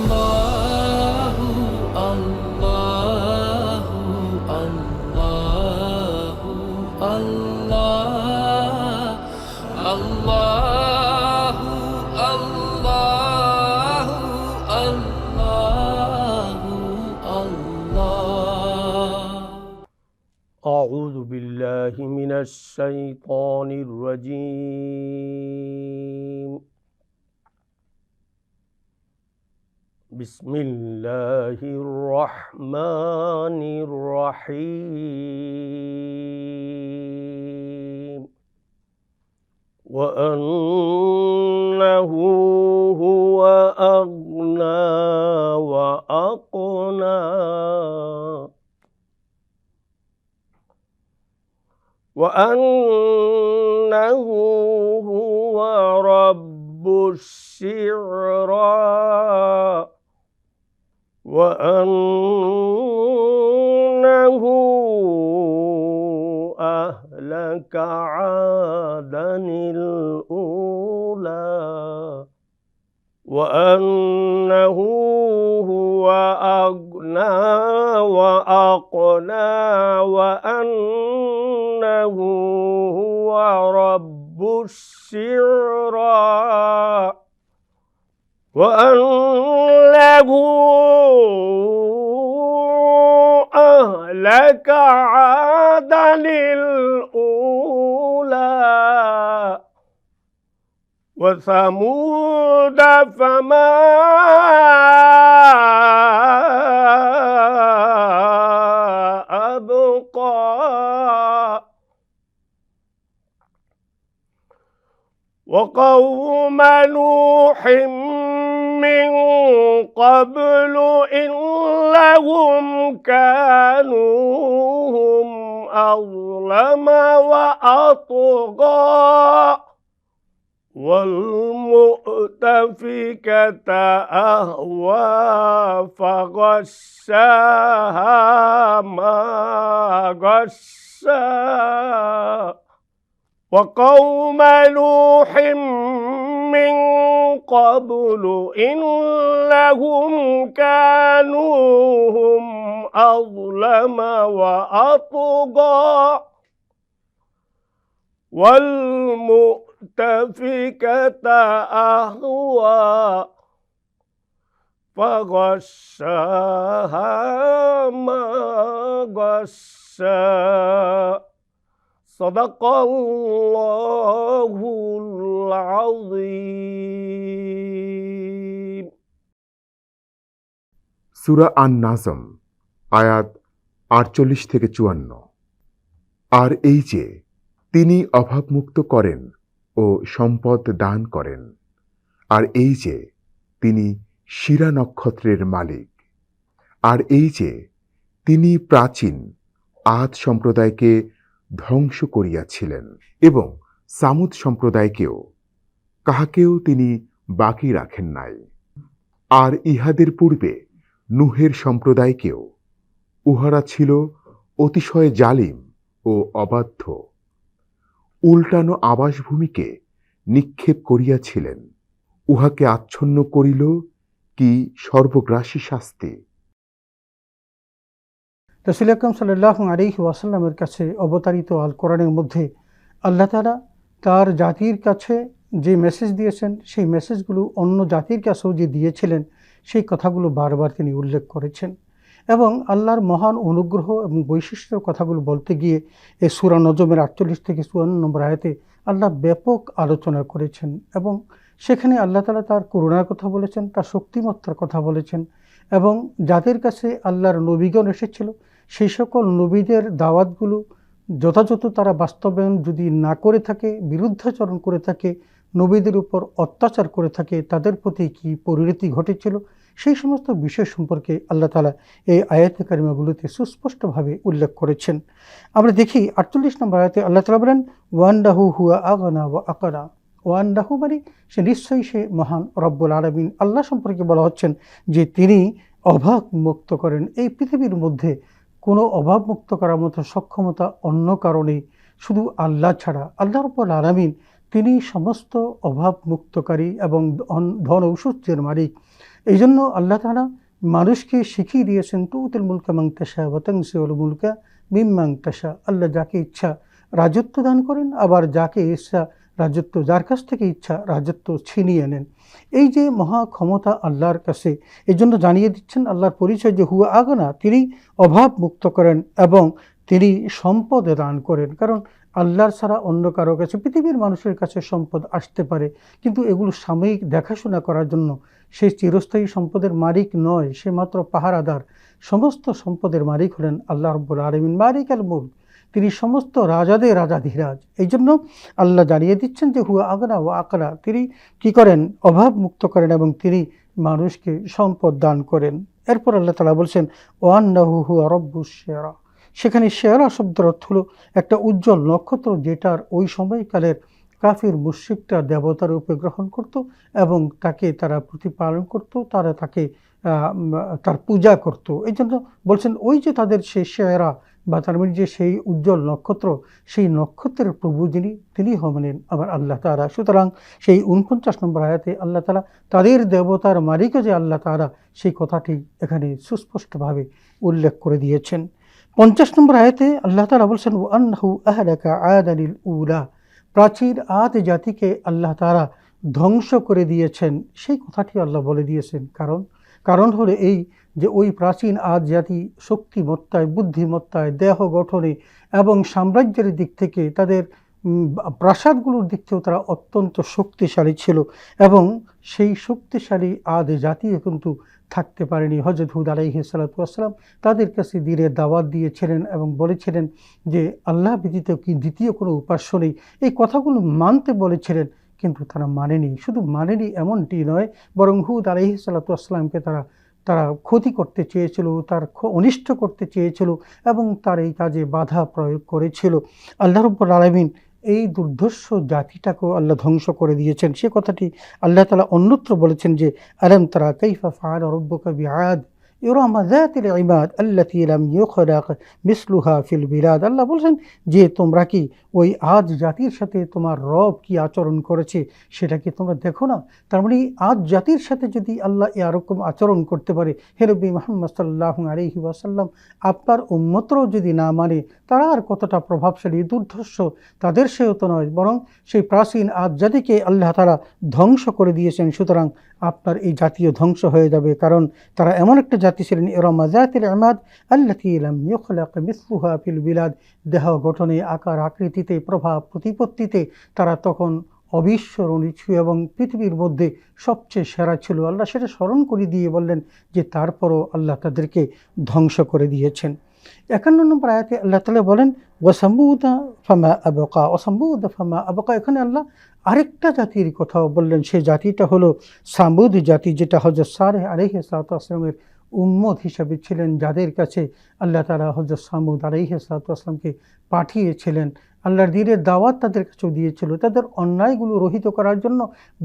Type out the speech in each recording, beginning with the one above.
আল্লাহু আল্লাহু আল্লাহু আল্লাহ আল্লাহু আল্লাহু আল্লাহু আল্লাহ أعوذ بالله من الشيطان الرجيم بسم الله الرحمن الرحيم. وأنه وأنه أهلك عادا الأولى وأنه هو أغنى وأقنى وأنه هو رب الشعرى وأنه كعاد للأولى وثمود فما أبقى. وقوم أظلم وأطغى والمؤتفكة أهوى فغشاها ما غشا وقوم نوح من قبل إنهم كانوا هم أظلم وأطغى. والمؤتفكة أهوى فغشاها ما غشا. صدق الله العظيم সুরা আন নাজম আয়াত আটচল্লিশ থেকে চুয়ান্ন আর এই যে তিনি অভাবমুক্ত করেন ও সম্পদ দান করেন আর এই যে তিনি শিরা নক্ষত্রের মালিক আর এই যে তিনি প্রাচীন আদ সম্প্রদায়কে ধ্বংস করিয়াছিলেন এবং সামুদ সম্প্রদায়কেও, কাহাকেও তিনি বাকি রাখেন নাই। আর ইহাদের পূর্বে নুহের সম্প্রদায়কেও, উহারা ছিল অতিশয় জালিম ও অবাধ্য। উল্টানো আবাসভূমিকে নিক্ষেপ করিয়াছিলেন। উহাকে আচ্ছন্ন করিল কি সর্বগ্রাসী শাস্তি? রসুল আকরম সাল্লাহ আলিহি ওয়াসাল্লামের কাছে অবতারিত আল কোরআনের মধ্যে আল্লাহ তালা তার জাতির কাছে যে মেসেজ দিয়েছেন, সেই মেসেজগুলো অন্য জাতির কাছেও যে দিয়েছিলেন, সেই কথাগুলো বারবার তিনি উল্লেখ করেছেন। এবং আল্লাহর মহান অনুগ্রহ এবং বৈশিষ্ট্যের কথাগুলো বলতে গিয়ে এই সুরা নজমের আটচল্লিশ থেকে চুয়ান্ন নম্বর আয়তে আল্লাহ ব্যাপক আলোচনা করেছেন এবং সেখানে আল্লাহ তালা তার করুণার কথা বলেছেন, তার শক্তিমত্তার কথা বলেছেন এবং যাদের কাছে আল্লাহর নবীগণ এসেছিল সেই সকল নবীদের দাওয়াতগুলো যথাযথ তারা বাস্তবায়ন যদি না করে থাকে, বিরুদ্ধাচরণ করে থাকে, নবীদের উপর অত্যাচার করে থাকে, তাদের প্রতি কি পরিণতি ঘটেছিল? সেই সমস্ত বিষয় সম্পর্কে আল্লাহ তালা এই আয়াতে সুস্পষ্টভাবে উল্লেখ করেছেন। আমরা দেখি আটচল্লিশ নম্বর আয়াতে আল্লাহ তালা বলেন ওয়ান্ডাহু হুয়া আগনা ওয়া আকারা। ওয়ান্ডাহু মানে সে নিশ্চয়ই সে মহান রব্বুল আলমিন। আল্লাহ সম্পর্কে বলা হচ্ছেন যে তিনি অভাব মুক্ত করেন। এই পৃথিবীর মধ্যে কোনো অভাব মুক্ত করার মতো সক্ষমতা অন্য কারণে শুধু আল্লাহ ছাড়া, আল্লাহ রব্বুল আলমিন তিনি সমস্ত অভাব মুক্তকারী এবং ধন- ঔষধের মালিক। এই জন্য আল্লাহ তাআলা মানুষকে শিখিয়ে দিয়েছেন তুতুল মুলকা মাংতাসা ওয়াতাংসিউল মুলকা মিম্মাংতাসা আল্লাহ যাকে ইচ্ছা রাজত্ব দান করেন, আবার যাকে ইচ্ছা রাজত্ব, যার কাছ থেকে ইচ্ছা রাজত্ব ছিনিয়ে নেন। এই যে মহা ক্ষমতা আল্লাহর কাছে, এই জন্য জানিয়ে দিচ্ছেন আল্লাহর পরিচয় যে হুয়া আগনা, তিনি অভাব মুক্ত করেন এবং তিনি সম্পদ দান করেন। কারণ আল্লাহর ছাড়া অন্য কারও কাছে, পৃথিবীর মানুষের কাছে সম্পদ আসতে পারে, কিন্তু এগুলো সাময়িক দেখাশোনা করার জন্য সে চিরস্থায়ী সম্পদের মালিক নয়, সে মাত্র পাহারাদার। সমস্ত সম্পদের মালিক হলেন আল্লাহ রব্বুল আলমিন। মালিক আল তিনি সমস্ত রাজাদের রাজাধিরাজ। এই জন্য আল্লাহ জানিয়ে দিচ্ছেন যে, হুয়া আগনা ও আকরা তিনি কি করেন? অভাব মুক্ত করেন এবং তিনি মানুষকে সম্পদ দান করেন। এরপর আল্লাহ তালা বলছেন ওয়ান্নাহু হুয়া রব্বু শেরা সেখানে শেরা শব্দের অর্থ হলো একটা উজ্জ্বল নক্ষত্র যেটার ওই সময়কালের কাফির মুশ্রিকটা দেবতার রূপে গ্রহণ করত এবং তাকে তারা প্রতিপালন করত, তারা তাকে তার পূজা করত। এই জন্য বলছেন, ওই যে তাদের সেই শেরা বা তার মানে যে সেই উজ্জ্বল নক্ষত্র, সেই নক্ষত্রের প্রভু যিনি তিনি হবেন আবার আল্লাহ তারা সুতরাং সেই উনপঞ্চাশ নম্বর আয়াতে আল্লাহ তালা তাদের দেবতার মালিকও যে আল্লাহ তারা সেই কথাটি এখানে সুস্পষ্টভাবে উল্লেখ করে দিয়েছেন। পঞ্চাশ নম্বর আয়াতে আল্লাহ তালা বলছেন ও আন্নাহু আহলাকা আয়াদানিল উলা প্রাচীর আদ জাতিকে আল্লাহ তারা ধ্বংস করে দিয়েছেন। সেই কথাটি আল্লাহ বলে দিয়েছেন। কারণ কারণ হলো এই যে ওই প্রাচীন আদ জাতি শক্তিমত্তায়, বুদ্ধিমত্তায়, দেহ গঠনে এবং সাম্রাজ্যের দিক থেকে তাদের প্রাসাদগুলোর দিক থেকেও তারা অত্যন্ত শক্তিশালী ছিল এবং সেই শক্তিশালী আদ জাতিও কিন্তু থাকতে পারেনি। হজরত হুদ আলাইহি সালাতাম তাদের কাছে দিনের দাওয়াত দিয়েছিলেন এবং বলেছিলেন যে, আল্লাহ ব্যতীত কি দ্বিতীয় কোনো উপাস্য নেই। এই কথাগুলো মানতে বলেছিলেন কিন্তু তারা মানেনি। শুধু মানেনি এমনটি নয়, বরং হুদ আলাইহি সালাতামকে তারা তারা ক্ষতি করতে চেয়েছিল, তার অনিষ্ট করতে চেয়েছিল এবং তার এই কাজে বাধা প্রয়োগ করেছিল। আল্লাহ রব্বুল আলমিন এই দুর্ধর্ষ জাতিটাকেও আল্লাহ ধ্বংস করে দিয়েছেন। সে কথাটি আল্লাহ তালা অন্যত্র বলেছেন যে, আলম তারা কৈফা ফাআল কবি বিআদ? ইরাম যাতিল ইমাদ আল্লাতী লাম ইউখলাক মিসলুহা ফিল বিলাদ আল্লাহ বলছেন, যে তোমরা কি ওই আজ জাতির সাথে তোমার রব কি আচরণ করেছে সেটা কি তোমরা দেখো না? তার মানে আজ জাতির সাথে যদি আল্লাহ এরকম আচরণ করতে পারে হেরবি মোহাম্মদ সাল্লাহ আলহি ওয়াসাল্লাম, আপনার উম্মতরাও যদি না মানে তারা আর কতটা প্রভাবশালী, দুর্ধর্ষ? তাদের সেও তো নয়, বরং সেই প্রাচীন আজ জাতিকে আল্লাহ তারা ধ্বংস করে দিয়েছেন। সুতরাং আপনার এই জাতীয় ধ্বংস হয়ে যাবে। কারণ তারা এমন একটা জাতি ছিলেন এরমা জাতিল আহমাদ আল্লাহ ইলাম ইউখলাক মিসলুহা ফিল বিলাদ। দেহ গঠনে, আকার আকৃতিতে, প্রভাব প্রতিপত্তিতে তারা তখন অবিস্মরণীয় এবং পৃথিবীর মধ্যে সবচেয়ে সেরা ছিল। আল্লাহ সেটা স্মরণ করে দিয়ে বললেন যে তারপরও আল্লাহ তাদেরকে ধ্বংস করে দিয়েছেন। একান্ন নম্বর আয়াতে আল্লাহ তালা বলেন ওয়াসাম্বুদা ফামা আবকা। ওসাম্বুদা ফামা আবকা, এখানে আল্লাহ আরেকটা জাতির কথাও বললেন। সেই জাতিটা হলো সামুদ জাতি, যেটা হজরত সারেহ আলহ সালাতামের উম্মত হিসাবে ছিলেন, যাদের কাছে আল্লাহ তালা হজরত সামুদ আলহ সালাতামকে পাঠিয়েছিলেন। আল্লাহর দিনের দাওয়াত তাদের কাছেও দিয়েছিল। তাদের অন্যায়গুলো রহিত করার জন্য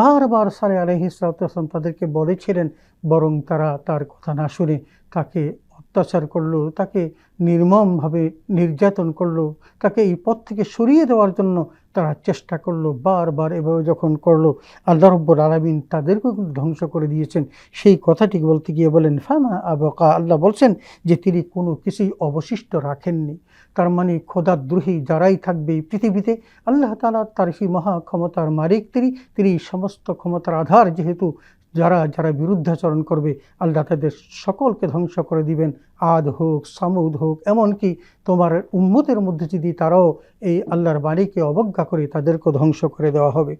বারবার সারে আলহি সালাতাম তাদেরকে বলেছিলেন, বরং তারা তার কথা না শুনে তাকে অত্যাচার করল, তাকে নির্মমভাবে নির্যাতন করল, তাকে এই পথ থেকে সরিয়ে দেওয়ার জন্য তারা চেষ্টা করল, বারবার এভাবে যখন করল। আল্লাহ রব্বুর তাদেরকেও কিন্তু ধ্বংস করে দিয়েছেন। সেই কথাটি বলতে গিয়ে বলেন, ফামা আবকা? আল্লাহ বলছেন যে, তিনি কোনো কিছুই অবশিষ্ট রাখেননি। তার মানে খোদাদ্রোহী যারাই থাকবে এই পৃথিবীতে, আল্লাহ তালা তার সেই মহা ক্ষমতার মালিক তিনি। তিনি সমস্ত ক্ষমতার আধার যেহেতু যারা যারা বিরুদ্ধাচরণ করবে আল্লাহ তাদের সকলকে ধ্বংস করে দিবেন। আদ হোক, সামুদ হোক, এমনকি তোমার উম্মতের মধ্যে যদি তারাও এই আল্লাহর বাণীকে অবজ্ঞা করে তাদেরকে ধ্বংস করে দেওয়া হবে।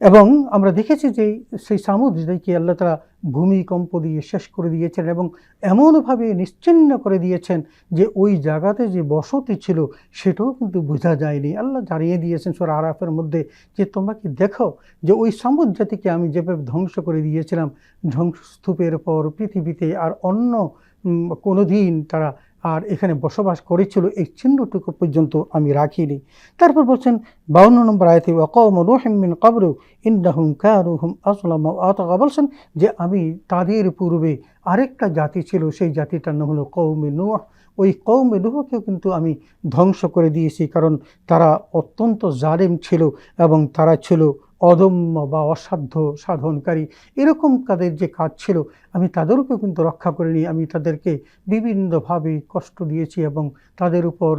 এবং আমরা দেখেছি যে সেই সামুদ যাদেরকে আল্লাহ তালা ভূমিকম্প দিয়ে শেষ করে দিয়েছেন এবং এমনভাবে নিশ্চিন্ন করে দিয়েছেন যে ওই জায়গাতে যে বসতি ছিল সেটাও কিন্তু বোঝা যায়নি। আল্লাহ জানিয়ে দিয়েছেন সোর আরাফের মধ্যে যে, তোমরা কি দেখো যে ওই সামুদ জাতিকে আমি যেভাবে ধ্বংস করে দিয়েছিলাম, ধ্বংসস্তূপের পর পৃথিবীতে আর অন্য কোনো দিন তারা আর এখানে বসবাস করেছিল এই চিহ্নটুকু পর্যন্ত আমি রাখিনি। তারপর বলছেন, বাউন্ন নম্বর আয়তে রোহিমিন কাবরু ইন্দাহুম কারুহুম আসলাম আতকা বলছেন যে, আমি তাদের পূর্বে আরেকটা জাতি ছিল, সেই জাতিটার নাম হলো কৌমে নূহ। ওই কৌমে লুহকেও কিন্তু আমি ধ্বংস করে দিয়েছি, কারণ তারা অত্যন্ত জালেম ছিল এবং তারা ছিল অদম্য বা অসাধ্য সাধনকারী এরকম তাদের যে কাজ ছিল, আমি তাদেরকেও কিন্তু রক্ষা করিনি। আমি তাদেরকে বিভিন্নভাবে কষ্ট দিয়েছি এবং তাদের উপর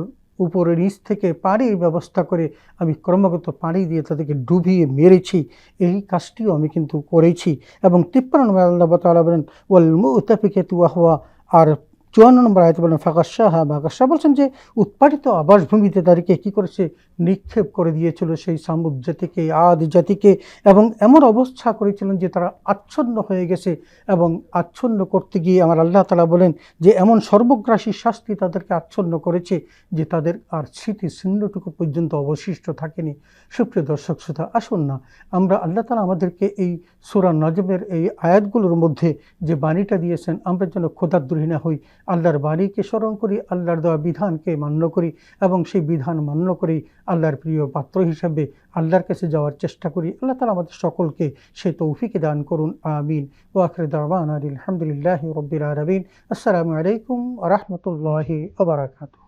উপরে নিচ থেকে পানির ব্যবস্থা করে আমি ক্রমাগত পানি দিয়ে তাদেরকে ডুবিয়ে মেরেছি। এই কাজটিও আমি কিন্তু করেছি এবং তিপ্পান্ন আল্লাহ তাআলা বলেন, ওয়াল মুতাফিকে তুয়াহুয়া আর চুয়ান্ন নম্বর আয়ত বলেন ফাঁকাশাহ ফাঁকাশাহ বলছেন যে উৎপাদিত আবাসভূমিতে তাদেরকে কী করেছে? নিক্ষেপ করে দিয়েছিল সেই সামুদ জাতিকে আদ জাতিকে, এবং এমন অবস্থা করেছিলেন যে তারা আচ্ছন্ন হয়ে গেছে এবং আচ্ছন্ন করতে গিয়ে আমার আল্লাহ তালা বলেন যে, এমন সর্বগ্রাসী শাস্তি তাদেরকে আচ্ছন্ন করেছে যে তাদের আর স্মৃতি চিহ্নটুকু পর্যন্ত অবশিষ্ট থাকেনি। সুপ্রিয় দর্শক শ্রোতা, আসুন না, আমরা আল্লাহ তালা আমাদেরকে এই সুরা নজমের এই আয়াতগুলোর মধ্যে যে বাণীটা দিয়েছেন, আমরা যেন ক্ষুধাদ্রোহী না হই আল্লাহর বাণীকে স্মরণ করি, আল্লাহর দেওয়া বিধানকে মান্য করি এবং সেই বিধান মান্য করি আল্লাহর প্রিয় পাত্র হিসাবে আল্লাহর কাছে যাওয়ার চেষ্টা করি। আল্লাহ তালা আমাদের সকলকে সে তৌফিকে দান করুন। আমিন। ওয়াখরে দাওয়ান আলহামদুলিল্লাহ রবিল আলমিন। আসসালামু আলাইকুম রহমতুল্লাহি আবরাকাতুহ